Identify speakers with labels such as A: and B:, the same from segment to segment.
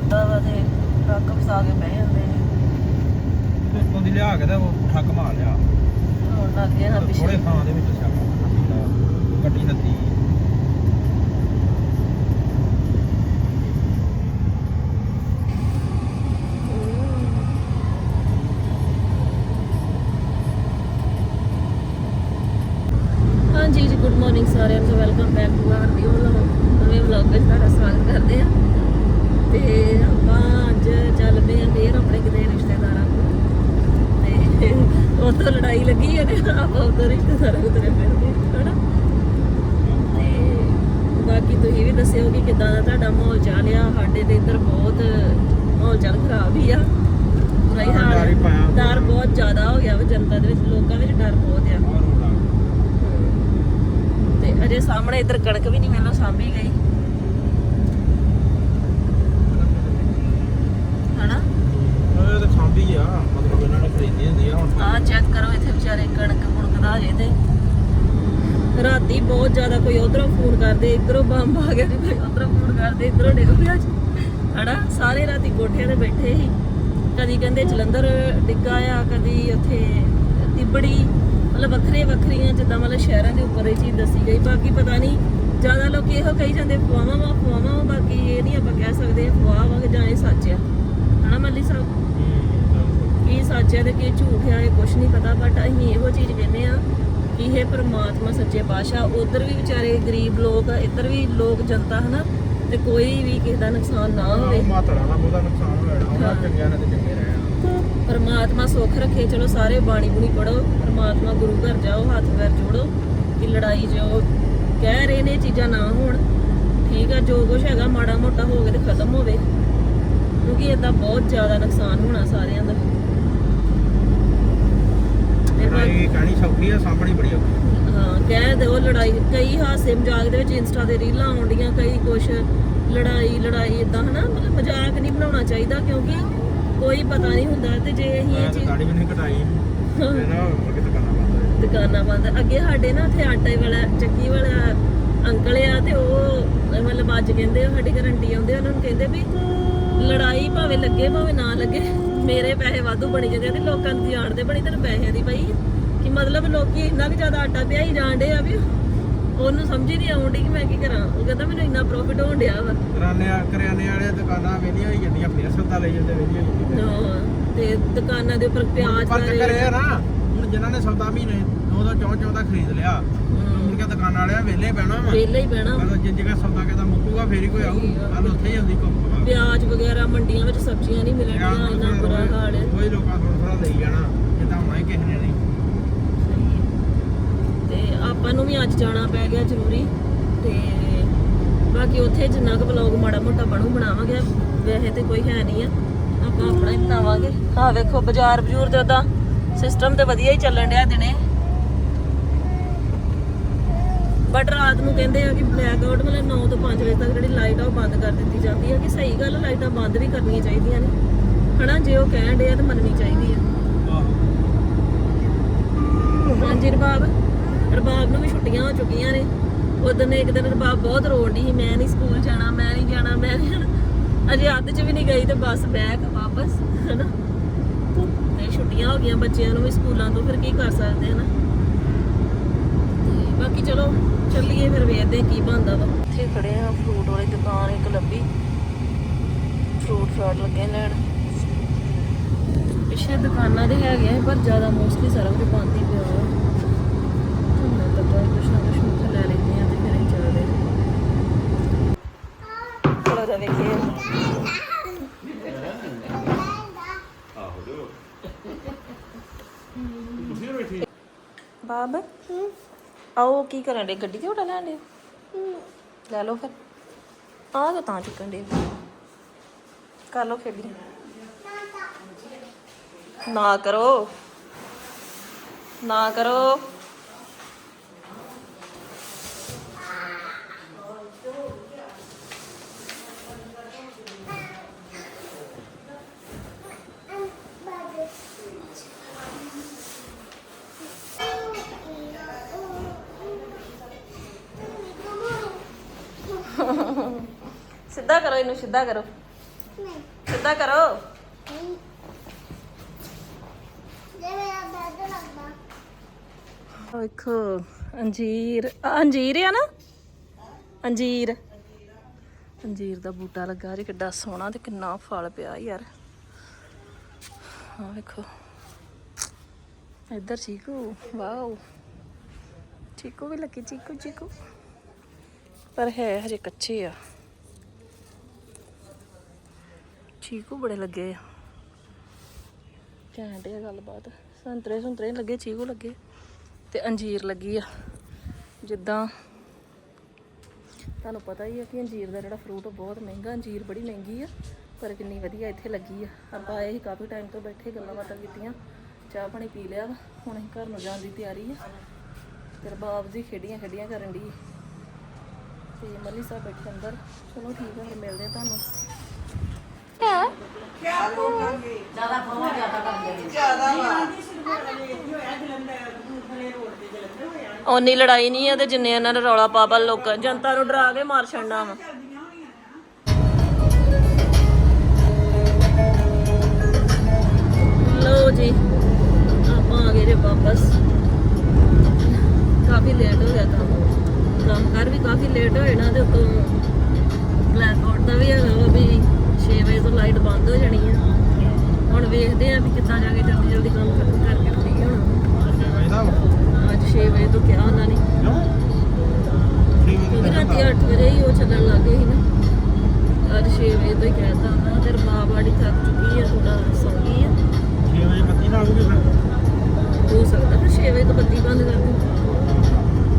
A: ਕਰਦਾ ਵਾ ਤੇ ਟਰੱਕ ਫਸਾ ਕੇ ਬਹਿ ਜਾਂਦੇ ਨੇ।
B: ਉੱਤੋਂ ਦੀ ਲਿਆ ਕੇ ਤੇ ਉਹ ਠੱਕ ਮਾਰ ਲਿਆ।
A: ਹੁਣ ਲੱਗ ਗਿਆ ਨਾ
B: ਥੋੜੇ
A: ਪਿੱਛੇ।
B: ਥਾਂ ਦੇ ਵਿੱਚ ਸਿਆਪਾ ਗੱਡੀ ਲੱਦੀ
A: ਹਾਂਜੀ ਜੀ ਗੁੱਡ ਮਾਰਨਿੰਗ ਸਾਰਿਆਂ ਨੂੰ welcome back to our new vlog ਨਵੇਂ ਵਲੌਗ ਵਿੱਚ ਤੁਹਾਡਾ ਸਵਾਗਤ ਕਰਦੇ ਹਾਂ। ਤੇ ਆਪਾਂ ਅੱਜ ਚੱਲਦੇ ਹਾਂ ਫੇਰ ਆਪਣੇ ਕਿਤੇ ਰਿਸ਼ਤੇਦਾਰਾਂ ਕੋਲ ਤੇ ਉੱਥੋਂ ਲੜਾਈ ਲੱਗੀ ਹੈ ਤੇ ਆਪਾਂ ਉੱਧਰ ਰਿਸ਼ਤੇਦਾਰਾਂ ਕੋਲ ਤੁਰੇ ਫਿਰਦੇ ਹਾਂ, ਹਨਾ? ਤੇ ਬਾਕੀ ਤੁਸੀਂ ਵੀ ਦੱਸਿਓ ਕਿ ਕਿਦਾਂ ਦਾ ਤੁਹਾਡਾ ਮਾਹੌਲ ਚੱਲ ਰਿਹਾ ਸਾਡੇ ਤੇ ਇੱਧਰ ਬਹੁਤ ਮਾਹੌਲ ਚੱਲ ਖਰਾਬ ਹੀ ਆ। ਬੁਰਾ ਹੀ ਹਾਲ
B: ਡਰ ਹੀ
A: ਹੈ ਬਹੁਤ ਜ਼ਿਆਦਾ ਹੋ ਗਿਆ ਵਾ ਜਨਤਾ ਦੇ ਵਿੱਚ ਲੋਕਾਂ ਵਿੱਚ ਡਰ ਬਹੁਤ ਆ। ਤੇ ਅਜੇ ਸਾਹਮਣੇ ਇੱਧਰ ਕਣਕ ਵੀ ਨਹੀਂ ਮੈਨੂੰ ਸਾਂਭੀ ਗਈ ਹਨਾ
B: ਉਹ ਤਾਂ ਖਾਂਦੀ ਆ ਮਤਲਬ ਇਹਨਾਂ ਨੇ ਖਰੀਦੀ ਹੁੰਦੀ ਆ ਹੁਣ
A: ਆਹ ਚੈੱਕ ਕਰੋ ਇੱਥੇ ਵਿਚਾਰੇ ਕਣਕ ਕੁਣਕਦਾ ਜੇ ਤੇ ਰਾਤੀ ਬਹੁਤ ਜ਼ਿਆਦਾ ਕੋਈ ਉਧਰੋਂ ਫੋਨ ਕਰਦੇ ਇਧਰੋਂ ਬੰਬ ਆ ਗਿਆ ਜੀ ਕੋਈ ਉਧਰੋਂ ਫੋਨ ਕਰਦੇ ਇਧਰੋਂ ਡਿੱਗ ਪਿਆ ਜੀ। ਹਨਾ ਸਾਰੇ ਰਾਤੀ ਕੋਠਿਆਂ ਤੇ ਬੈਠੇ ਸੀ। ਕਦੀ ਕਹਿੰਦੇ ਜਲੰਧਰ ਡਿੱਗਾ ਆ ਕਦੀ ਉੱਥੇ ਤਿਬੜੀ ਮਤਲਬ ਵੱਖਰੇ ਵੱਖਰੀਆਂ ਜਿੱਦਾਂ ਮਤਲਬ ਸ਼ਹਿਰਾਂ ਦੇ ਉੱਪਰ ਇਹ ਚੀਜ਼ ਦੱਸੀ ਗਈ। ਬਾਕੀ ਪਤਾ ਨਹੀਂ ਜ਼ਿਆਦਾ ਲੋਕੀ ਇਹੋ ਕਹੀ ਜਾਂਦੇ ਫੁਆਵਾਂ ਵਾ ਫੁਆਵਾਂ ਵਾ ਬਾਕੀ ਇਹ ਨਹੀਂ ਆਪਾਂ ਕਹਿ ਸਕਦੇ ਫੁਆਹ ਵਾ ਕਿ ਜਾਂ ਇਹ ਸੱਚ ਆ। ਹਨਾ ਮੱਲੀ ਸਾਹਿਬ? ਕੀ ਸੱਚ ਹੈ ਤੇ ਕੀ ਝੂਠ ਹੈ ਇਹ ਕੁਝ ਨਹੀਂ ਪਤਾ ਬਟ ਅਸੀਂ ਇਹੋ ਚੀਜ਼ ਕਹਿੰਦੇ ਆ ਕਿ ਇਹ ਪ੍ਰਮਾਤਮਾ ਸੱਚੇ ਪਾਤਸ਼ਾਹ ਉਧਰ ਵੀ ਵਿਚਾਰੇ ਗਰੀਬ ਲੋਕ ਇੱਧਰ ਵੀ ਲੋਕ ਜਨਤਾ ਹਨਾ? ਤੇ ਕੋਈ ਵੀ ਕਿਸੇ ਦਾ ਨੁਕਸਾਨ ਨਾ ਹੋਵੇ।
B: ਮਾਤੜਾ ਦਾ ਬਹੁਤਾ ਨੁਕਸਾਨ ਹੋਇਆ ਉਹਨਾਂ
A: ਹਾਂ।
B: ਚੰਗਿਆਂ ਨੇ ਤੇ ਚੰਗੇ ਰਹਿਣਾ।
A: ਪਰਮਾਤਮਾ ਸੁੱਖ ਰੱਖੇ ਚਲੋ ਸਾਰੇ ਬਾਣੀ ਬੁਣੀ ਪੜੋ ਪਰਮਾਤਮਾ ਗੁਰੂ ਘਰ ਜਾਓ ਹੱਥ ਪੈਰ ਜੋੜੋ ਕਿ ਲੜਾਈ ਜੋ ਕਹਿ ਰਹੇ ਨੇ ਚੀਜ਼ਾਂ ਨਾ ਹੋਣ। ਠੀਕ ਆ ਜੋ ਕੁਝ ਹੈਗਾ ਮਾੜਾ ਮੋਟਾ ਹੋ ਕੇ ਤੇ ਖਤਮ ਹੋਵੇ। ਕਿਉਂਕਿ ਇਦਾਂ ਬਹੁਤ ਜ਼ਿਆਦਾ ਨੁਕਸਾਨ ਹੋਣਾ ਸਾਰਿਆਂ ਦਾ।
B: ਲੜਾਈ ਕਹਿਣੀ ਸੌਖੀ ਆ ਸਾਹਮਣੀ ਬੜੀ ਔਖੀ।
A: ਹਾਂ ਕਹਿ ਦਿਓ ਲੜਾਈ ਕਈ ਹਾਸੇ ਮਜ਼ਾਕ ਦੇ ਵਿੱਚ ਇੰਸਟਾ ਦੇ ਰੀਲਾਂ ਆਉਂਦੀਆਂ ਕਈ ਕੁਛ ਲੜਾਈ ਲੜਾਈ ਇਦਾਂ ਹਨਾ? ਮਤਲਬ ਮਜ਼ਾਕ ਨਹੀਂ ਬਣਾਉਣਾ ਚਾਹੀਦਾ ਕਿਉਂਕਿ ਕੋਈ ਪਤਾ ਨਹੀਂ ਹੁੰਦਾ ਤੇ ਜੇ ਅਸੀਂ
B: ਮੈਂ
A: ਇਹ
B: ਤਾਂ
A: ਚੀਜ਼
B: ਗਾੜੀ ਵੀ ਨਹੀਂ ਕਟਾਈ। ਤੇ ਨਾ ਮੁਰਗੇ ਤਾਂ ਕਰਨਾ ਪੈਂਦਾ
A: ਦੁਕਾਨਾਂ ਬੰਦ। ਅੱਗੇ ਸਾਡੇ ਨਾ ਇੱਥੇ ਆਟੇ ਵਾਲਾ ਚੱਕੀ ਵਾਲਾ ਅੰਕਲ ਆ ਤੇ ਉਹ ਮਤਲਬ ਅੱਜ ਕਹਿੰਦੇ ਆ ਸਾਡੀ ਗਰੰਟੀ ਆਉਂਦੇ ਆ, ਉਹਨਾਂ ਨੂੰ ਕਹਿੰਦੇ ਵੀ ਲੜਾਈ ਭਾਵੇਂ ਲੱਗੇ ਭਾਵੇਂ ਨਾ ਲੱਗੇ ਮੇਰੇ ਪੈਸੇ ਵਾਧੂ ਬਣੀ ਜਾਂਦੇ ਆ ਤੇ ਲੋਕਾਂ ਨੂੰ ਜਾਣਦੇ ਬਣੀ ਤੈਨੂੰ ਪੈਸਿਆਂ ਦੀ ਪਈ ਕਿ ਮਤਲਬ ਲੋਕੀ ਇੰਨਾ ਵੀ ਜ਼ਿਆਦਾ ਆਟਾ ਪਿਆ ਹੀ ਜਾਣਦੇ ਆ ਵੀ ਉਹਨੂੰ ਸਮਝ ਹੀ ਨਹੀਂ ਆਉਂਦੀ ਕਿ ਮੈਂ ਕੀ ਕਰਾਂ। ਉਹ ਕਹਿੰਦਾ ਮੈਨੂੰ ਇੰਨਾ ਪ੍ਰੋਫਿਟ ਹੋਣ ਡਿਆ ਵਾ।
B: ਕਰਿਆਨੇ ਕਰਿਆਨੇ ਵਾਲੇ ਦੁਕਾਨਾਂ ਵੇਲੀਆਂ ਹੋਈ ਜਾਂਦੀਆਂ ਫੇਰ ਸੌਦਾ ਲਈ ਜਾਂਦੇ ਵੇਲੀਆਂ ਹੋਈ ਜਾਂਦੀਆਂ।
A: ਹਾਂ, ਤੇ ਦੁਕਾਨਾਂ ਦੇ ਉੱਪਰ ਪਿਆਜ਼ ਦਾ
B: ਚੱਕਰ ਇਹ
A: ਰੇਟ
B: ਆ। ਨਾ ਹੁਣ ਜਿਨ੍ਹਾਂ ਨੇ ਸੌਦਾ ਮਹੀਨੇ ਦੋ ਦੋ ਚੌਂ ਚੌਂ ਦਾ ਖਰੀਦ ਲਿਆ ਮੁੜ ਕੇ ਦੁਕਾਨ ਵਾਲਿਆਂ ਵੇਲੇ ਪੈਣਾ ਵਾ।
A: ਵਿਹਲੇ ਹੀ।
B: ਮਤਲਬ ਜੇ ਜਗ੍ਹਾ ਸੌਦਾ ਕਿਦਾ ਮੁੱਕੂਗਾ ਫੇਰ ਹੀ ਕੋਈ ਆਊ। ਕੱਲ ਉੱਥੇ ਹੀ ਆਉਂਦੀ ਕੰਮ।
A: ਪਿਆਜ਼ ਵਗੈਰਾ ਮੰਡੀਆਂ ਵਿੱਚ ਸਬਜ਼ੀਆਂ ਨਹੀਂ ਮਿਲਣੀਆਂ ਇੰਨਾ ਬੁਰਾ ਹਾਲ ਹੈ।
B: ਕੋਈ ਲੋਕਾਂ ਥੋੜਾ ਥੋੜਾ ਲਈ ਜਾਣਾ ਜਿੱਦਾਂ ਹੋਣਾ ਹੀ ਕਿਸੇ ਨੇ ਨਹੀਂ।
A: ਤੇ ਆਪਾਂ ਨੂੰ ਵੀ ਅੱਜ ਜਾਣਾ ਪੈ ਗਿਆ ਜ਼ਰੂਰੀ ਤੇ ਬਾਕੀ ਉੱਥੇ ਜਿੰਨਾ ਕੁ ਵਲੌਗ ਮਾੜਾ ਮੋਟਾ ਬਣੂ ਬਣਾਵਾਂਗੇ। ਵੈਸੇ ਤੇ ਕੋਈ ਹੈ ਨਹੀਂ ਆ। ਆਪਾਂ ਆਪਣਾ ਹੀ ਬਣਾਵਾਂਗੇ। ਆਹ ਵੇਖੋ ਬਾਜ਼ਾਰ ਬਜੂਰ ਤੇ ਸਿਸਟਮ ਤੇ ਵਧੀਆ ਹੀ ਚੱਲਣ ਡਿਆ ਦਿਨੇ। ਬਟ ਰਾਤ ਨੂੰ ਕਹਿੰਦੇ ਆ ਕਿ ਬਲੈਕ ਆਊਟ ਮਤਲਬ 9 ਤੋਂ 5 ਵਜੇ ਤੱਕ ਜਿਹੜੀ ਲਾਈਟ ਆ ਉਹ ਬੰਦ ਕਰ ਦਿੱਤੀ ਜਾਂਦੀ ਹੈ ਕਿ ਸਹੀ ਗੱਲ ਲਾਈਟਾਂ ਬੰਦ ਵੀ ਕਰਨੀਆਂ ਚਾਹੀਦੀਆਂ ਨੇ। ਹਨਾ, ਜੇ ਉਹ ਕਹਿਣ ਡਿਆ ਤਾਂ ਮੰਨਣੀ ਚਾਹੀਦੀ ਆ। ਹਾਂਜੀ, ਰਬਾਬ। ਰਬਾਬ ਨੂੰ ਵੀ ਛੁੱਟੀਆਂ ਹੋ ਚੁੱਕੀਆਂ ਨੇ। ਉਦੋਂ ਇੱਕ ਦਿਨ ਰਬਾਬ ਬਹੁਤ ਰੋਣ ਡਈ ਸੀ, ਮੈਂ ਨਹੀਂ ਸਕੂਲ ਜਾਣਾ, ਮੈਂ ਨਹੀਂ ਜਾਣਾ, ਮੈਂ ਨਹੀਂ ਜਾਣਾ। ਅਜੇ ਅੱਧ ਚ ਵੀ ਨਹੀਂ ਗਈ ਤੇ ਬਸ ਬੈਕ ਵਾਪਸ, ਹਨਾ। ਤੇ ਛੁੱਟੀਆਂ ਹੋ ਗਈਆਂ ਬੱਚਿਆਂ ਨੂੰ ਵੀ ਸਕੂਲਾਂ ਤੋਂ, ਫਿਰ ਕੀ ਕਰ ਸਕਦੇ, ਹਨਾ। ਬਾਕੀ ਚਲੋ ਚੱਲੀਏ ਫਿਰ ਵੇਖਦੇ ਹਾਂ ਕੀ ਬਣਦਾ ਵਾ। ਇੱਥੇ ਖੜੇ ਆ ਫਰੂਟ ਵਾਲੀ ਦੁਕਾਨ ਇੱਕ ਲੱਭੀ। ਫਰੂਟ ਫਰਾਟ ਲੱਗੇ ਲੈਣ ਪਿੱਛੇ ਦੁਕਾਨਾਂ ਦੇ ਹੈਗੇ ਆ ਪਰ ਜ਼ਿਆਦਾ ਮੋਸਟਲੀ ਸਾਰਾ ਕੁਝ ਬੰਦ ਹੀ ਪਿਆ ਵਾ। ਮੈਂ ਤਾਂ ਬਹੁਤ ਕੁਛ ਨਾ ਕੁਛ ਉੱਥੇ ਲੈ ਲੈਂਦੇ ਆ ਤੇ ਫਿਰ ਅਸੀਂ ਚੱਲਦੇ ਹਾਂ। ਚਲੋ ਜਾ ਵੇਖੀਏ। ਬਾਬ? ਆਓ, ਕੀ ਕਰਨ ਦੇ ਗੱਡੀ ਤੇ ਉਡਾ ਲੈਣ ਦੇ ਲੈ ਲਓ ਫਿਰ। ਆਹ ਤਾਂ ਤਾਂ ਚੁੱਕਣ ਦੇ ਕਰ ਲਓ ਫਿਰ ਵੀ ਨਾ ਕਰੋ। ਨਾ ਕਰੋ। ਸਿੱਧਾ ਕਰੋ। ਇਹਨੂੰ ਸਿੱਧਾ ਕਰੋ। ਕਰੋ ਆਹ ਵੇਖੋ ਅੰਜੀਰ ਆਹ ਅੰਜੀਰ ਆ ਨਾ? ਅੰਜੀਰ। ਅੰਜੀਰ ਦਾ ਬੂਟਾ ਲੱਗਾ ਜੀ ਕਿੱਡਾ ਸੋਹਣਾ ਤੇ ਕਿੰਨਾ ਫਲ ਪਿਆ ਯਾਰ। ਆਹ ਵੇਖੋ। ਇੱਧਰ ਚੀਕੂ ਵਾਓ। ਚੀਕੂ ਵੀ ਲੱਗੀ ਚੀਕੂ ਚੀਕੂ। ਪਰ ਹੈ ਹਜੇ ਕੱਚੇ ਆ। ਚੀਕੂ ਬੜੇ ਲੱਗੇ ਆ। ਘੈਂਟ ਆ ਗੱਲਬਾਤ। ਸੰਤਰੇ ਸੰਤਰੇ ਲੱਗੇ ਚੀਕੂ ਲੱਗੇ। ਤੇ ਅੰਜੀਰ ਲੱਗੀ ਆ। ਜਿੱਦਾਂ ਤੁਹਾਨੂੰ ਪਤਾ ਹੀ ਹੈ ਕਿ ਅੰਜੀਰ ਦਾ ਜਿਹੜਾ ਫਰੂਟ ਬਹੁਤ ਮਹਿੰਗਾ। ਅੰਜੀਰ ਬੜੀ ਮਹਿੰਗੀ ਆ, ਪਰ ਕਿੰਨੀ ਵਧੀਆ ਇੱਥੇ ਲੱਗੀ ਆ। ਆਪਾਂ ਆਏ ਸੀ ਕਾਫੀ ਟਾਈਮ ਤੋਂ ਬੈਠੇ, ਗੱਲਾਂ ਬਾਤਾਂ ਕੀਤੀਆਂ। ਚਾਹ ਪਾਣੀ ਪੀ ਲਿਆ ਹੁਣ ਅਸੀਂ ਘਰ ਨੂੰ ਜਾਣ ਦੀ ਤਿਆਰੀ ਆ। ਤੇ ਰਬਾਬ ਦੀ ਖੇਡੀਆਂ ਖੇਡੀਆਂ ਕਰਨ ਦੀ ਤੇ ਮੱਲੀ ਸਾਹਿਬ ਬੈਠੇ ਅੰਦਰ। ਚਲੋ ਠੀਕ ਆ, ਫਿਰ ਮਿਲਦੇ ਆ ਤੁਹਾਨੂੰ। ਓਨੀ ਲੜਾਈ ਨਹੀਂ ਆ ਤੇ ਜਿੰਨੇ ਇਹਨਾਂ ਨੇ ਰੌਲਾ ਪਾ ਪਾ ਲੋਕਾਂ ਜਨਤਾ ਨੂੰ ਡਰਾ ਕੇ ਮਾਰ ਛੱਡਣਾ ਵਾ। ਲੋ ਜੀ ਆਪਾਂ ਆ ਗਏ ਜੇ ਵਾਪਸ। ਕਾਫੀ ਲੇਟ ਹੋ ਗਿਆ ਕੰਮ। ਕੰਮ ਕਰ ਵੀ ਕਾਫੀ ਲੇਟ ਹੋਏ ਨਾ ਤੇ ਉਤੋਂ ਬਲੈਕ ਆਊਟ ਦਾ ਵੀ ਹੈਗਾ ਵਾ ਵੀ ਵੇਖਦੇ ਆ ਵੀ ਕਿੱਦਾਂ ਜਾ ਕੇ ਜਲਦੀ ਜਲਦੀ ਕੰਮ ਕਰਕੇ ਫ੍ਰੀ ਹੋਣਾ। ਅੱਜ 6 ਵਜੇ ਤੋਂ ਕਿਹਾ ਉਹਨਾਂ ਨੇ। ਕਿਉਂਕਿ ਰਾਤੀ 8 ਵਜੇ ਹੀ ਉਹ ਚੱਲਣ ਲੱਗੇ ਸੀ ਨਾ। ਅੱਜ 6 ਵਜੇ ਤੋਂ ਹੀ ਕਹਿਤਾ ਉਹਨਾਂ ਤੇ ਰਬਾਬ ਆੜੀ ਥੱਕ ਚੁੱਕੀ ਆ ਥੋੜਾ ਸੌਂ ਗਈ ਆ।
B: 6 ਵਜੇ ਬੱਤੀ ਨਾ ਆਊਗੀ ਫਿਰ?
A: ਹੋ ਸਕਦਾ ਫਿਰ 6 ਵਜੇ ਤੋਂ ਬੱਤੀ ਬੰਦ ਕਰ ਦੂੰ।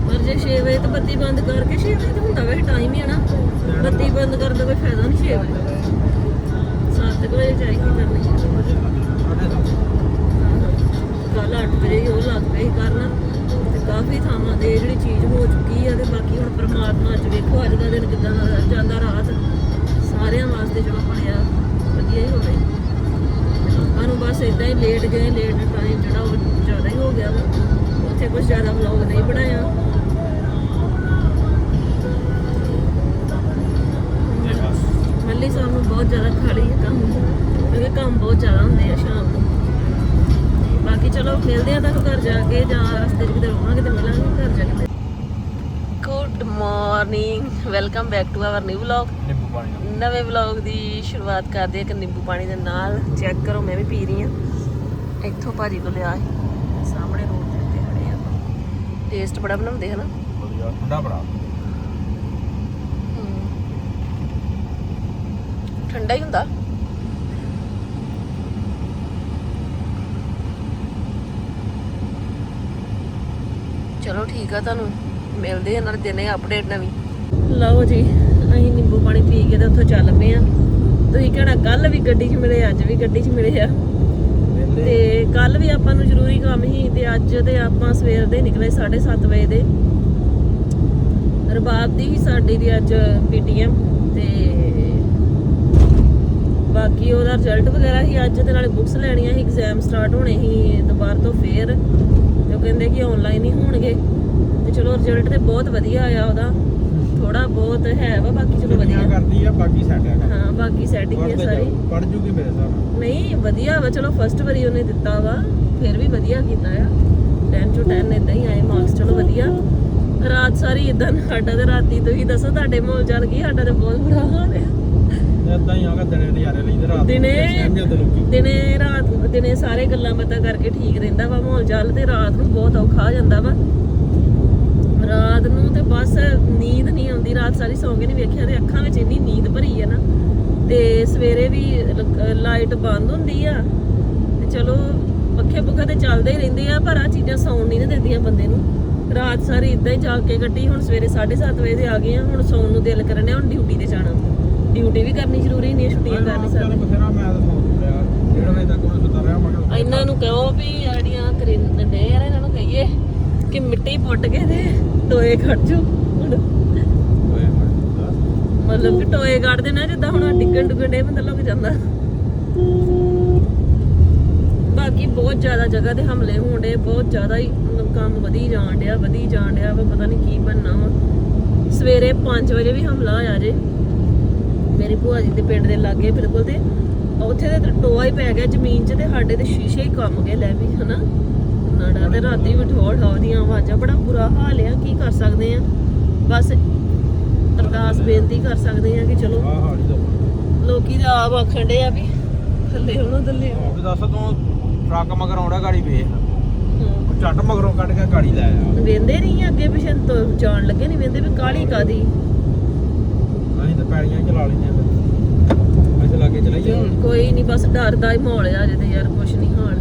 A: ਪਰ ਜੇ 6 ਵਜੇ ਤੋਂ ਬੱਤੀ ਬੰਦ ਕਰਕੇ 6 ਵਜੇ ਤਾਂ ਹੁੰਦਾ ਵੈਸੇ ਟਾਈਮ ਹੀ ਹੈ ਨਾ। ਬੱਤੀ ਬੰਦ ਕਰਨ ਦਾ ਕੋਈ ਫਾਇਦਾ ਨਹੀਂ 6 ਵਜੇ 7 ਵਜੇ ਚਾਹੀਦੀ ਕਰਨੀ ਕੱਲ 8 ਵਜੇ ਹੀ ਉਹ ਲੱਗ ਪਈ ਕਰਨ ਤੇ ਕਾਫੀ ਥਾਵਾਂ ਤੇ ਇਹ ਜਿਹੜੀ ਚੀਜ਼ ਹੋ ਚੁੱਕੀ ਆ ਤੇ ਬਾਕੀ ਹੁਣ ਪਰਮਾਤਮਾ ਚ ਵੇਖੋ, ਅੱਜ ਦਾ ਦਿਨ ਕਿੱਦਾਂ ਦਾ ਜਾਂਦਾ ਰਾਤ। ਸਾਰਿਆਂ ਵਾਸਤੇ ਚਲੋ ਬਣਿਆ ਵਧੀਆ ਹੀ ਹੋਵੇ। ਆਪਾਂ ਨੂੰ ਬਸ ਇਦਾਂ ਹੀ ਲੇਟ ਗਏ ਲੇਟ ਟਾਈਮ ਜਿਹੜਾ ਉਹ ਜ਼ਿਆਦਾ ਹੀ ਹੋ ਗਿਆ ਵਾ। ਉੱਥੇ ਕੁਝ ਜ਼ਿਆਦਾ ਵਲੌਗ ਨਹੀਂ ਬਣਾਇਆ। ਮੱਲੀ ਸਾਨੂੰ ਬਹੁਤ ਜ਼ਿਆਦਾ ਖਾਲੀ ਹੈ ਕੰਮ, ਕਿਉਂਕਿ ਕੰਮ ਬਹੁਤ ਜ਼ਿਆਦਾ ਹੁੰਦੇ ਆ ਸ਼ਾਮ ਨੂੰ। ਬਾਕੀ ਚਲੋ ਮਿਲਦੇ ਆ ਤੁਹਾਨੂੰ ਘਰ ਜਾ ਕੇ ਜਾਂ ਰਸਤੇ 'ਚ ਕਿਤੇ ਰੋਵਾਂਗੇ ਤੇ ਮਿਲਾਂਗੇ ਘਰ ਜਾ ਕੇ। Good morning welcome back to our new vlog
B: ਨਿੰਬੂ ਪਾਣੀ
A: ਨਵੇਂ ਵਲੌਗ ਦੀ ਸ਼ੁਰੂਆਤ ਕਰਦੇ ਹਾਂ ਇੱਕ ਨਿੰਬੂ ਪਾਣੀ ਦੇ ਨਾਲ। ਚੈੱਕ ਕਰੋ ਮੈਂ ਵੀ ਪੀ ਰਹੀ ਹਾਂ। ਇੱਥੋਂ ਭਾਜੀ ਕੋਲ ਲਿਆ ਸੀ। ਸਾਹਮਣੇ ਰੋਡ ਦੇ ਉੱਤੇ ਖੜੇ ਆ ਟੇਸਟ ਬੜਾ ਬਣਾਉਂਦੇ ਹਨਾ?
B: ਵਧੀਆ ਠੰਡਾ ਬੜਾ।
A: ਠੰਡਾ ਹੀ ਹੁੰਦਾ। ਚਲੋ ਠੀਕ ਆ ਤੁਹਾਨੂੰ। ਮਿਲਦੇ ਆ ਨਾਲ ਦਿਨੇ ਅਪਡੇਟ ਨਵੀਂ। ਲਓ ਜੀ ਅਸੀਂ ਨਿੰਬੂ ਪਾਣੀ ਪੀ ਕੇ ਤੇ ਉੱਥੋਂ ਚੱਲ ਪਏ ਆ। ਤੁਸੀਂ ਕਹਿਣਾ ਕੱਲ ਵੀ ਗੱਡੀ 'ਚ ਮਿਲੇ ਅੱਜ ਵੀ ਗੱਡੀ 'ਚ ਮਿਲੇ ਆ। ਤੇ ਕੱਲ ਵੀ ਆਪਾਂ ਨੂੰ ਜ਼ਰੂਰੀ ਕੰਮ ਸੀ ਤੇ ਅੱਜ ਤੇ ਆਪਾਂ ਸਵੇਰ ਦੇ ਨਿਕਲੇ 7:30 ਵਜੇ ਦੇ। ਰਬਾਬ ਦੀ ਹੀ ਸਾਡੀ ਦੀ ਅੱਜ ਪੀਟੀਐਮ ਤੇ ਬਾਕੀ ਉਹਦਾ ਰਿਜ਼ਲਟ ਵਗੈਰਾ ਹੀ ਅੱਜ ਤੇ ਨਾਲੇ ਬੁੱਕਸ ਲੈਣੀਆਂ ਸੀ ਐਗਜ਼ਾਮ ਸਟਾਰਟ ਹੋਣੇ ਸੀ ਦੁਬਾਰਾ ਤੋਂ ਫੇਰ। ਤੇ ਉਹ ਕਹਿੰਦੇ ਕਿ ਆਨਲਾਈਨ ਹੀ ਹੋਣਗੇ। ਤੇ ਚਲੋ ਰਿਜ਼ਲਟ ਤੇ ਬਹੁਤ ਵਧੀਆ ਆਇਆ ਉਹਦਾ। ਥੋੜਾ ਬਹੁਤ ਹੈ ਵਾ ਬਾਕੀ ਚਲੋ
B: ਵਧੀਆ ਕਰਦੀ ਆ ਬਾਕੀ ਸੈਟ ਆ
A: ਹਾਂ ਬਾਕੀ ਸੈਟਿੰਗ ਹੈ ਸਾਰੀ।
B: ਪੜ ਜੂਗੀ ਮੇਰੇ ਹਿਸਾਬ
A: ਨਹੀਂ ਵਧੀਆ ਵਾ ਚਲੋ ਫਸਟ ਵਾਰੀ ਉਹਨੇ ਦਿੱਤਾ ਵਾ ਫਿਰ ਵੀ ਵਧੀਆ ਕੀਤਾ ਆ। 10 ਚੋਂ 10 ਇਦਾਂ ਹੀ ਆਏ ਮਾਰਕਸ ਚਲੋ ਵਧੀਆ। ਰਾਤ ਸਾਰੀ ਇਦਾਂ ਸਾਡਾ ਤੇ ਰਾਤੀ ਤੁਸੀਂ ਦੱਸੋ ਤੁਹਾਡੇ ਮਾਹੌਲ ਚੱਲ ਗਈ ਸਾਡਾ ਤੇ ਬਹੁਤ ਬੁਰਾ ਹਾਲ ਹੈ
B: ਇਦਾਂ ਹੀ ਆਗਾ ਦਿਨੇ ਨਜ਼ਾਰੇ ਲਈਦੇ ਰਾਤ
A: ਦਿਨੇ ਦਿਨੇ ਰਾਤ ਦਿਨੇ ਸਾਰੇ ਗੱਲਾਂ ਬਾਤਾਂ ਕਰਕੇ ਠੀਕ ਰਹਿੰਦਾ ਵਾ ਮਾਹੌਲ ਚੱਲ ਤੇ ਰਾਤ ਨੂੰ ਬਹੁਤ ਔਖਾ ਹੋ ਜਾਂਦਾ ਵਾ। ਰਾਤ ਨੂੰ ਤੇ ਬਸ ਨੀਂਦ ਨਹੀਂ ਆਉਂਦੀ ਰਾਤ ਸਾਰੀ ਸੌਂ ਕੇ ਨਹੀਂ ਵੇਖਿਆ ਤੇ ਅੱਖਾਂ ਵਿੱਚ ਇੰਨੀ ਨੀਂਦ ਭਰੀ ਹੈ ਨਾ। ਤੇ ਸਵੇਰੇ ਵੀ ਲਾਈਟ ਬੰਦ ਹੁੰਦੀ ਆ ਤੇ ਚਲੋ ਪੱਖੇ ਪੁੱਖੇ ਤੇ ਚੱਲਦੇ ਹੀ ਰਹਿੰਦੇ ਆ ਪਰ ਆ ਚੀਜ਼ਾਂ ਸੌਣ ਨਹੀਂ ਨਾ ਦਿੰਦੀਆਂ ਬੰਦੇ ਨੂੰ। ਰਾਤ ਸਾਰੀ ਇਦਾਂ ਹੀ ਜਾਗ ਕੇ ਕੱਟੀ ਹੁਣ ਸਵੇਰੇ 7:30 ਵਜੇ ਦੇ ਆ ਗਏ ਆ ਹੁਣ ਸੌਣ ਨੂੰ ਦਿਲ ਕਰਨ ਡਿਆ ਹੁਣ ਡਿਊਟੀ ਤੇ ਜਾਣਾ। ਡਿਊਟੀ ਵੀ ਕਰਨੀ ਜ਼ਰੂਰੀ ਨਹੀਂ ਛੁੱਟੀਆਂ ਕਰ ਨਹੀਂ
B: ਚੱਲ
A: ਸਕਦੇ।
B: ਬਥੇਰਾ ਮੈਂ ਤਾਂ ਸੌਂ ਰਿਹਾ ਡੇਢ ਵਜੇ ਤੱਕ ਮੈਂ ਸੁੱਤਾ ਰਿਹਾ ਮੈਂ ਕਿਹਾ
A: ਇਹਨਾਂ ਨੂੰ ਕਹੋ ਵੀ ਆੜੀਆਂ ਕਰਿੰਦੇ ਨੇ ਯਾਰ ਇਹਨਾਂ ਨੂੰ ਕਹੀਏ ਕਿ ਮਿੱਟੀ ਪੁੱਟ ਕੇ ਤੇ ਟੋਏ ਕੱਢ ਜੋ ਮਤਲਬ ਕਿ ਟੋਏ ਕੱਢ ਦੇਣਾ ਜਿੱਦਾਂ ਹੁਣ ਡਿੱਗਣ ਡੁੱਗਣ ਬੰਦਾ ਲੱਗ ਜਾਂਦਾ। ਬਾਕੀ ਬਹੁਤ ਜ਼ਿਆਦਾ ਜਗ੍ਹਾ ਤੇ ਹਮਲੇ ਹੋਣ ਡੇ ਬਹੁਤ ਜ਼ਿਆਦਾ ਹੀ ਕੰਮ ਵਧੀ ਜਾਣ ਡਿਆ ਵਧੀ ਜਾਣ ਡਿਆ ਵਾ ਪਤਾ ਨਹੀਂ ਕੀ ਬਣਨਾ ਵਾ। ਸਵੇਰੇ 5 ਵਜੇ ਵੀ ਹਮਲਾ ਹੋਇਆ ਜੇ। ਮੇਰੇ ਮੇਰੀ ਭੂਆ ਜੀ ਦੇ ਪਿੰਡ ਦੇ ਲਾਗੇ ਬਿਲਕੁਲ ਤੇ ਉੱਥੇ ਤੇ ਟੋਆ ਹੀ ਪੈ ਗਿਆ ਜ਼ਮੀਨ 'ਚ ਤੇ ਸਾਡੇ ਤੇ ਸ਼ੀਸ਼ੇ ਹੀ ਕੰਮ ਗਏ ਲੈ ਵੀ ਹਨਾ। ਨਾੜਾ ਤੇ ਰਾਤੀ ਵੀ ਠੋੜ ਠਾੜ ਦੀਆਂ ਆਵਾਜ਼ਾਂ ਬੜਾ ਬੁਰਾ ਹਾਲ ਆ ਕੀ ਕਰ ਸਕਦੇ ਆ? ਬਸ ਅਰਦਾਸ ਬੇਨਤੀ ਕਰ ਸਕਦੇ ਆ ਕਿ ਚਲੋ ਲੋਕੀ ਤਾਂ ਆਪ ਆਖਣ ਡੇ ਆ ਵੀ ਥੱਲੇ ਉਹਨੂੰ ਥੱਲੇ
B: ਵੀ ਦੱਸ ਤੂੰ ਟਰੱਕ ਮਗਰ ਆਉਂਦਾ ਗਾੜੀ ਵੇਖ। ਉਹ ਝੱਟ ਮਗਰੋਂ ਕੱਢ ਕੇ ਗਾੜੀ ਲੈ ਆ।
A: ਵੇਂਦੇ ਨਹੀਂ ਅੱਗੇ ਪਿਛੇ ਤੋਂ ਜਾਣ ਲੱਗੇ ਨਹੀਂ ਵੇਂਦੇ ਵੀ ਕਾਲੀ ਕਾਦੀ
B: ਅਸੀਂ ਤਾਂ ਪੈੜੀਆਂ ਚਲਾ ਲੈਂਦੇ ਆ ਫਿਰ। ਅਸੀਂ ਲਾਗੇ ਚਲਾਈਏ
A: ਕੋਈ ਨਹੀਂ ਬਸ ਡਰ ਦਾ ਹੀ ਮਾਹੌਲ ਆ ਤੇ ਯਾਰ ਕੁਛ ਨਹੀਂ ਹਾਲ।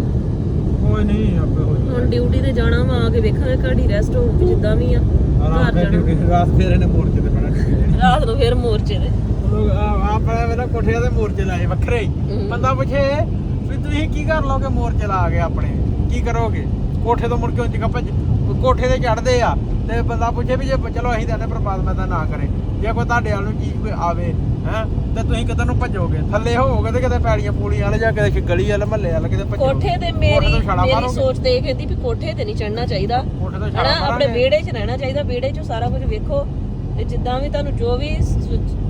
B: ਕੋਈ ਨਹੀਂ ਆਪੇ ਹੋ
A: ਹੁਣ ਡਿਊਟੀ ਤੇ ਜਾਣਾ ਵਾ ਆ ਕੇ ਵੇਖਾਂਗੇ ਘੜੀ ਰੈਸਟ ਹੋਊਗੀ ਜਿੱਦਾਂ ਵੀ ਆ। ਘਰ ਜਾਣਾ।
B: ਡਿਊਟੀ ਫੇਰ ਇਹਨੇ ਮੋਰਚੇ ਤੇ ਬਣਾ ਡਿਊਟੀ
A: ਰਾਤ ਨੂੰ ਫੇਰ ਮੋਰਚੇ ਤੇ।
B: ਲੋਕ ਆਪਣੇ ਵੇਲੇ ਕੋਠੇ ਦੇ ਮੋਰਚੇ ਲਾਏ ਵੱਖਰੇ ਹੀ। ਬੰਦਾ ਪੁੱਛੇ ਵੀ ਤੁਸੀਂ ਕੀ ਕਰ ਲੋਗੇ ਮੋਰਚੇ ਲਾ ਕੇ ਆਪਣੇ? ਕੀ ਕਰੋਗੇ? ਕੋਠੇ ਤੋਂ ਮੁੜ ਕੇ ਉਂਝ ਭੱਜ ਕੋਠੇ ਤੇ ਚੜਦੇ ਆ ਤੇ ਬੰਦਾ ਪੁੱਛੇ ਵੀ ਜੇ ਚਲੋ ਅਸੀਂ ਤਾਂ ਨੇ ਪਰਮਾਤਮਾ ਦਾ ਨਾ ਕਰੇ। ਜੇ ਕੋਈ ਤੁਹਾਡੇ ਵੱਲ ਨੂੰ ਚੀਜ਼ ਕੋਈ ਆਵੇ ਹੈ ਤੇ ਤੁਸੀਂ ਕਿੱਧਰ ਨੂੰ ਭੱਜੋਗੇ? ਥੱਲੇ ਹੋਵੋਗੇ ਤੇ ਕਿਤੇ ਪੈੜੀਆਂ ਪੂੜੀਆਂ ਵਾਲੇ ਜਾਂ ਕਿਤੇ ਗਲੀ ਵਾਲੇ ਮਹੱਲੇ ਵਾਲੇ ਕਿਤੇ ਭੱਜੋਗੇ?
A: ਕੋਠੇ ਤੇ ਮੇਰੀ ਮੇਰੀ। ਸੋਚ ਤੇ ਇਹ ਕਹਿੰਦੀ ਵੀ ਕੋਠੇ ਤੇ ਨਹੀਂ ਚੜਨਾ ਚਾਹੀਦਾ।
B: ਛਾਲਾਂ
A: ਆਪਣੇ ਵਿਹੜੇ 'ਚ ਰਹਿਣਾ ਚਾਹੀਦਾ ਵਿਹੜੇ 'ਚ ਸਾਰਾ ਕੁਝ ਵੇਖੋ। ਤੇ ਜਿੱਦਾਂ ਵੀ ਤੁਹਾਨੂੰ ਜੋ ਵੀ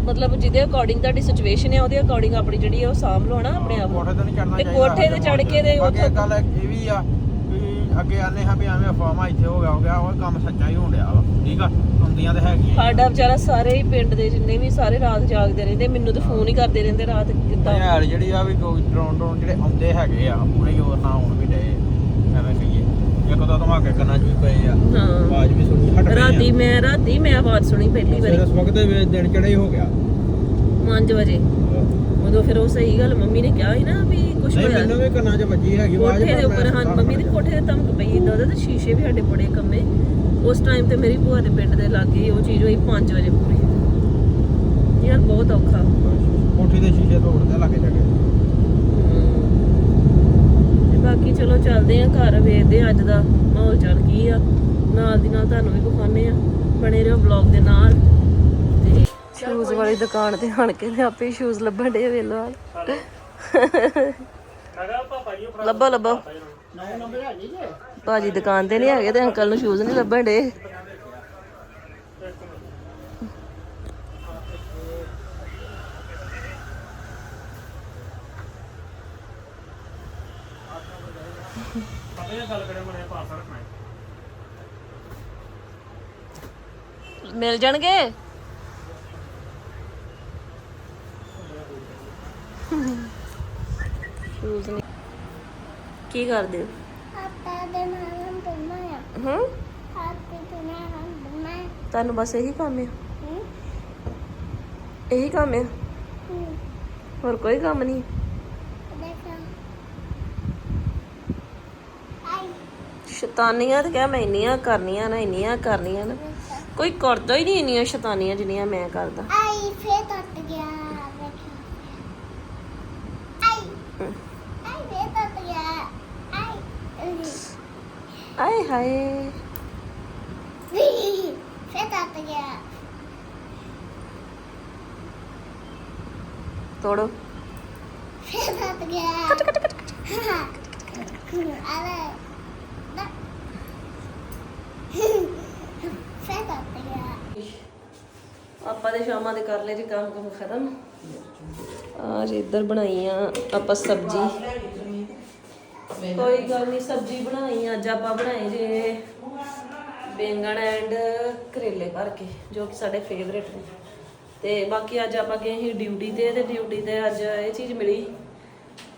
A: ਮਤਲਬ ਜਿਹਦੇ ਅਕੋਰਡਿੰਗ ਤੁਹਾਡੀ ਸਿਚੁਏਸ਼ਨ ਹੈ ਉਹਦੇ ਅਕੋਰਡਿੰਗ ਆਪਣੀ ਜਿਹੜੀ ਹੈ ਉਹ ਸਾਂਭ ਲਓ ਨਾ ਆਪਣੇ ਆਪ।
B: ਕੋਠੇ ਤੇ ਨਹੀਂ ਚੜਨਾ ਚਾਹੀਦਾ
A: ਕੋਠੇ ਤੇ ਚੜ੍ਹ ਕੇ
B: ਬਾਕੀ
A: ਉੱਥੋਂ-
B: ਗੱਲ ਇਹ ਵੀ ਆ ਵੀ ਅੱਗੇ ਆਨੇ ਹਾਂ ਵੀ ਐਵੇਂ ਅਫਵਾਹਾਂ ਇੱਥੇ ਹੋ ਗਿਆ ਹੋ ਗਿਆ ਉਹ ਕੰਮ ਸੱਚਾ ਹੀ ਹੋਣ ਡਿਆ ਵਾ ਠੀਕ ਆ? ਹੁੰਦੀਆਂ ਤੇ ਹੈਗੀਆਂ।
A: ਸਾਡਾ ਵਿਚਾਰਾ ਸਾਰੇ ਹੀ ਪਿੰਡ ਦੇ ਜਿੰਨੇ ਵੀ ਸਾਰੇ ਰਾਤ ਜਾਗਦੇ ਰਹਿੰਦੇ ਮੈਨੂੰ ਤਾਂ ਫੋਨ ਹੀ ਕਰਦੇ ਰਹਿੰਦੇ ਰਾਤ ਕਿੱਦਾਂ
B: ਭੈਣ ਜਿਹੜੀ ਆ ਵੀ ਡਰੋਨ ਡਰੋਨ ਜਿਹੜੇ ਆਉਂਦੇ ਹੈਗੇ ਆ ਪੂਰੇ ਜ਼ੋਰ ਨਾਲ ਆਉਣ ਵੀ ਡਏ ਐਵੇਂ ਕਹੀਏ। ਇੱਕ ਤਾਂ ਧਮਾਕੇ ਕੰਨਾਂ 'ਚ ਵੀ ਪਏ ਆ
A: ਹਾਂ।
B: ਆਵਾਜ਼ ਵੀ ਸੁਣੀ ਹਟ ਪਈ ਆ।
A: ਰਾਤੀ ਮੈਂ ਰਾਤੀ ਮੈਂ ਆਵਾਜ਼ ਸੁਣੀ ਪਹਿਲੀ ਵਾਰੀ।
B: ਫਿਰ ਇਸ ਵਕਤ ਦੇ ਦਿਨ ਚੜੇ ਹੋ ਗਿਆ।
A: 5 ਵਜੇ। ਉਦੋਂ ਫਿਰ ਉਹ ਸਹੀ ਗੱਲ ਮੰਮੀ ਨੇ ਕਿਹਾ ਸੀ ਨਾ ਵੀ ਕੁਝ
B: ਨਹੀਂ
A: ਹੋਇਆ।
B: ਮੈਨੂੰ ਵੀ ਕੰਨਾਂ 'ਚ ਵੱਜੀ ਹੈਗੀ ਆਵਾਜ਼
A: ਕੋਠੇ ਦੇ
B: ਪਰ
A: ਉੱਪਰ
B: ਮੈਂ
A: ਹਾਂ ਮੰਮੀ ਦੇ ਕੋਠੇ ਦੇ ਧਮਕ ਪਈ ਇਦਾਂ ਉਹਦੇ ਤੇ ਸ਼ੀਸ਼ੇ ਵੀ ਸਾਡੇ ਬੜੇ ਕੰਮੇ। ਉਸ ਟਾਈਮ ਤੇ ਮੇਰੀ ਭੂਆ ਦੇ ਪਿੰਡ ਦੇ ਲਾਗੇ ਉਹ ਚੀਜ਼ ਹੋਈ 5 ਵਜੇ ਪੂਰੀ। ਯਾਰ ਬਹੁਤ ਔਖਾ।
B: ਕੋਠੀ ਦੇ ਸ਼ੀਸ਼ੇ ਤੋੜਦੇ ਲੱਗੇ ਜਗੇ
A: ਤੇ ਬਾਕੀ ਚਲੋ ਚੱਲਦੇ ਆ ਘਰ ਵੇਖਦੇ ਆ ਅੱਜ ਦਾ ਮਾਹੌਲ ਚੱਲ ਕੀ ਆ। ਨਾਲ ਦੀ ਨਾਲ ਤੁਹਾਨੂੰ ਵੀ ਵਿਖਾਉਂਦੇ ਆ ਬਣੇ ਰਹੋ ਵਲੌਗ ਦੇ ਨਾਲ। ਤੇ ਸ਼ੂਜ਼ ਵਾਲੀ ਦੁਕਾਨ ਤੇ ਹਣ ਕੇ ਤੇ ਆਪੇ ਸ਼ੂਜ਼ ਲੱਭਣ ਡੇ ਵੇਲੋ ਹਾਲ। ਲੱਭੋ ਲੱਭੋ। ਭਾਜੀ ਦੁਕਾਨ ਤੇ ਨਹੀਂ ਹੈਗੇ ਤੇ ਅੰਕਲ ਨੂੰ ਸ਼ੂਜ਼ ਨਹੀਂ ਲੱਭਣ ਡੇ ਮਿਲ ਜਾਣਗੇ? ਸ਼ੂਜ਼ ਨਹੀਂ ਕੀ ਕਰਦੇ? ਹੋ
C: ਆਟਾ ਦੇ ਨਾਲ ਬਣਾਇਆ
A: ਹੂੰ? ਤੁਹਾਨੂੰ ਬਸ ਇਹੀ ਕੰਮ ਹੈ ਇਹੀ ਕੰਮ ਹੈ ਹੋਰ ਕੋਈ ਕੰਮ ਨਹੀਂ? ਸ਼ੈਤਾਨੀਆਂ ਤੇ ਕਹਿ ਮੈਂ ਇੰਨੀਆਂ ਕਰਨੀਆਂ ਨਾ, ਇੰਨੀਆਂ ਕਰਨੀਆਂ ਨਾ। ਕੋਈ ਕਰਦਾ ਹੀ ਨਹੀਂ ਇੰਨੀਆਂ ਸ਼ੈਤਾਨੀਆਂ ਜਿੰਨੀਆਂ ਮੈਂ ਕਰਦਾ।
C: ਆਈ ਫੇਰ ਟੱਟ ਗਿਆ ਵੇਖੋ ਆਈ ਆਈ ਫੇਰ ਟੱਟ ਗਿਆ ਆਈ
A: ਆਏ ਹਾਏ
C: ਵੀ ਫੇਰ ਟੱਟ ਗਿਆ
A: ਤੋੜੋ
C: ਫੇਰ ਟੱਟ ਗਿਆ ਕੱਟ ਕੱਟ ਕੱਟ ਅਰੇ ਨਾ ਫੇਰ ਟੱਟ ਗਿਆ
A: ਆਪਾਂ ਦੇ ਸ਼ਾਮਾਂ ਦੇ ਕਰ ਲਏ ਜੀ ਕੰਮ ਕੰਮ ਖਤਮ ਆ ਜੀ ਇੱਧਰ ਬਣਾਈ ਆ ਆਪਾਂ ਸਬਜੀ ਕੋਈ ਗੱਲ ਨਹੀਂ ਸਬਜੀ ਬਣਾਈ ਅੱਜ ਆਪਾਂ ਬਣਾਏ ਜੇ ਬੈਂਗਣ ਐਂਡ ਕਰੇਲੇ ਭਰ ਕੇ ਜੋ ਕਿ ਸਾਡੇ ਫੇਵਰੇਟ ਨੇ। ਤੇ ਬਾਕੀ ਅੱਜ ਆਪਾਂ ਗਏ ਸੀ ਡਿਊਟੀ ਤੇ ਤੇ ਡਿਊਟੀ ਤੇ ਅੱਜ ਇਹ ਚੀਜ਼ ਮਿਲੀ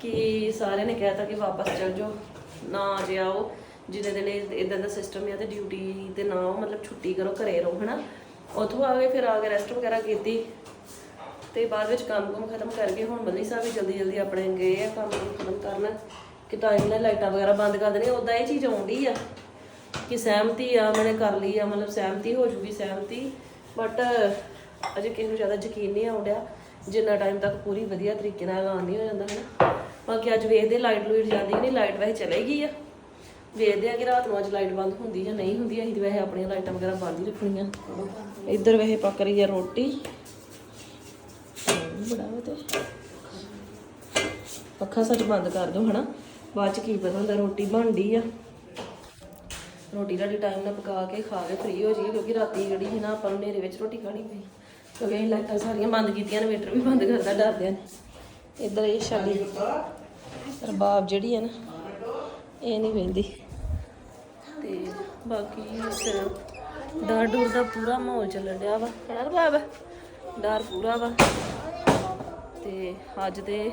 A: ਕਿ ਸਾਰਿਆਂ ਨੇ ਕਹਿਤਾ ਕਿ ਵਾਪਸ ਚਲ ਜਾਓ ਨਾ ਜੇ ਆਓ ਜਿਹਦੇ ਦਿਨ ਇਦਾਂ ਦਾ ਸਿਸਟਮ ਹੈ ਤੇ ਡਿਊਟੀ ਤੇ ਨਾ ਆਓ ਮਤਲਬ ਛੁੱਟੀ ਕਰੋ ਘਰੇ ਰਹੋ ਹਨਾ। ਉੱਥੋਂ ਆ ਗਏ ਫਿਰ ਆ ਕੇ ਰੈਸਟ ਵਗੈਰਾ ਕੀਤੀ ਤੇ ਬਾਅਦ ਵਿੱਚ ਕੰਮ ਕੁਮ ਖਤਮ ਕਰਕੇ ਹੁਣ ਮੱਲੀ ਸਾਹਿਬ ਵੀ ਜਲਦੀ ਜਲਦੀ ਆਪਣੇ ਗਏ ਆ ਕੰਮ ਕੁਮ ਖਤਮ ਕਰਨ। ਕਿ ਟਾਈਮ ਨਾਲ ਲਾਈਟਾਂ ਵਗੈਰਾ ਬੰਦ ਕਰ ਦੇਣੀਆਂ ਉਦਾਂ ਇਹ ਚੀਜ਼ ਆਉਂਦੀ ਆ ਕਿ ਸਹਿਮਤੀ ਆ, ਮੈਨੇ ਕਰ ਲਈ ਆ, ਮਤਲਬ ਸਹਿਮਤੀ ਹੋ ਜੂਗੀ, ਸਹਿਮਤੀ। ਬਟ ਅਜੇ ਕਿਸੇ ਨੂੰ ਜ਼ਿਆਦਾ ਯਕੀਨ ਨਹੀਂ ਆਉਂਦਿਆ ਜਿੰਨਾ ਟਾਈਮ ਤੱਕ ਪੂਰੀ ਵਧੀਆ ਤਰੀਕੇ ਨਾਲ ਐਲਾਨ ਨਹੀਂ ਹੋ ਜਾਂਦਾ ਹੈ ਬਾਕੀ ਅੱਜ ਵੇਖਦੇ ਲਾਈਟ ਲੂਈਟ ਜਾਂਦੀ ਨਹੀਂ ਲਾਈਟ ਵੈਸੇ ਚਲੇ ਗਈ ਆ। ਵੇਖਦੇ ਆ ਕਿ ਰਾਤ ਨੂੰ ਅੱਜ ਲਾਈਟ ਬੰਦ ਹੁੰਦੀ ਜਾਂ ਨਹੀਂ ਹੁੰਦੀ, ਅਸੀਂ ਵੈਸੇ ਆਪਣੀਆਂ ਲਾਈਟਾਂ ਵਗੈਰਾ ਬੰਦ ਹੀ ਰੱਖਣੀਆਂ। ਇੱਧਰ ਵੈਸੇ ਪੱਕ ਰਹੀ ਆ ਰੋਟੀ। ਬੜਾ ਵਧੀਆ ਤੇ? ਪੱਖਾ ਸੱਚ ਬੰਦ ਕਰ ਦਿਓ, ਹਨਾ? ਬਾਅਦ ਚ ਕੀ ਪਤਾ ਹੁੰਦਾ, ਰੋਟੀ ਬਣਦੀ ਆ। ਰੋਟੀ ਰਾਟੀ ਟਾਈਮ ਨਾਲ ਪਕਾ ਕੇ ਖਾ ਕੇ ਫ੍ਰੀ ਹੋ ਜਾਈਏ, ਕਿਉਂਕਿ ਰਾਤੀ ਜਿਹੜੀ ਸੀ ਨਾ ਆਪਾਂ ਨੂੰ ਹਨੇਰੇ ਵਿੱਚ ਰੋਟੀ ਖਾਣੀ ਪਈ। ਕਿਉਂਕਿ ਅਸੀਂ ਲਾਈਟਾਂ ਸਾਰੀਆਂ ਬੰਦ ਕੀਤੀਆਂ ਨੇ, ਮੀਟਰ ਵੀ ਬੰਦ ਕਰਦਾ ਡਰਦੇ ਨੇ। ਇੱਧਰ ਇਹ ਸਾਡੀ ਰਬਾਬ ਜਿਹੜੀ ਹੈ ਨਾ, ਇਹ ਨਹੀਂ ਵਹਿੰਦੀ ਤੇ ਬਾਕੀ ਡਰ ਡਰ ਦਾ ਪੂਰਾ ਮਾਹੌਲ ਚੱਲਣ ਡਿਆ ਵਾ। ਹਨਾ ਰਬਾਬ ਡਰ ਪੂਰਾ ਵਾ। ਤੇ ਅੱਜ ਦੇ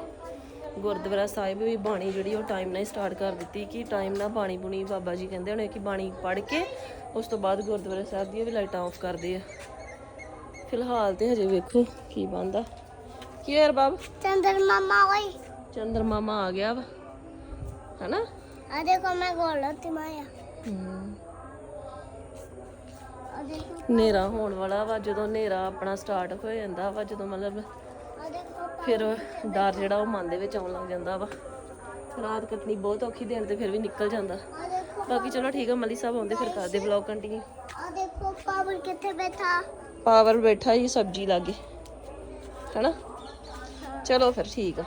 A: ਗੁਰਦੁਆਰਾ ਸਾਹਿਬ ਵੀ ਬਾਣੀ ਜਿਹੜੀ ਉਹ ਟਾਈਮ ਨਾਲ ਸਟਾਰਟ ਕਰ ਦਿੱਤੀ ਕਿ ਟਾਈਮ ਨਾਲ ਬਾਣੀ ਬੁਣੀ ਬਾਬਾ ਜੀ ਕਹਿੰਦੇ ਹੋਣੇ ਕਿ ਬਾਣੀ ਪੜ੍ਹ ਕੇ ਉਸ ਤੋਂ ਬਾਅਦ ਗੁਰਦੁਆਰਾ ਸਾਹਿਬ ਦੀਆਂ ਵੀ ਲਾਈਟਾਂ ਆਫ ਕਰਦੇ ਆ। ਫਿਲਹਾਲ ਤੇ ਹਜੇ ਵੇਖੋ ਕੀ ਬੰਦਾ ਕੀ ਹੋਇਆ ਬਾਬ
C: ਚੰਦਰ ਮਾਮਾ ਓਏ।
A: ਚੰਦਰ ਮਾਮਾ ਆ ਗਿਆ ਵਾ ਹਨਾ?
C: ਆ ਦੇਖੋ ਮੈਂ ਗੋਲ ਤੇ ਮਾਇਆ
A: ਹਨੇਰਾ ਹੋਣ ਵਾਲਾ ਵਾ ਜਦੋਂ ਹਨੇਰਾ ਆਪਣਾ ਸਟਾਰਟ ਹੋ ਜਾਂਦਾ ਵਾ ਜਦੋਂ ਮਤਲਬ ਫਿਰ ਡਰ ਜਿਹੜਾ ਉਹ ਮਨ ਦੇ ਵਿੱਚ ਆਉਣ ਲੱਗ ਜਾਂਦਾ ਵਾ। ਰਾਤ ਕੱਟਣੀ ਬਹੁਤ ਔਖੀ ਦਿਨ ਤੇ ਫਿਰ ਵੀ ਨਿਕਲ ਜਾਂਦਾ। ਬਾਕੀ ਚਲੋ ਠੀਕ ਆ ਮਲੀ ਸਾਹਿਬ ਆਉਂਦੇ ਫਿਰ ਕਰਦੇ ਵਲੌਗ ਕੰਟੀਨਿਊ
C: ਆ ਦੇਖੋ ਪਾਵਰ ਕਿੱਥੇ ਬੈਠਾ?
A: ਪਾਵਰ ਬੈਠਾ ਹੀ ਸਬਜ਼ੀ ਲਾਗੇ। ਹੈਨਾ? ਚਲੋ ਫਿਰ ਠੀਕ ਆ।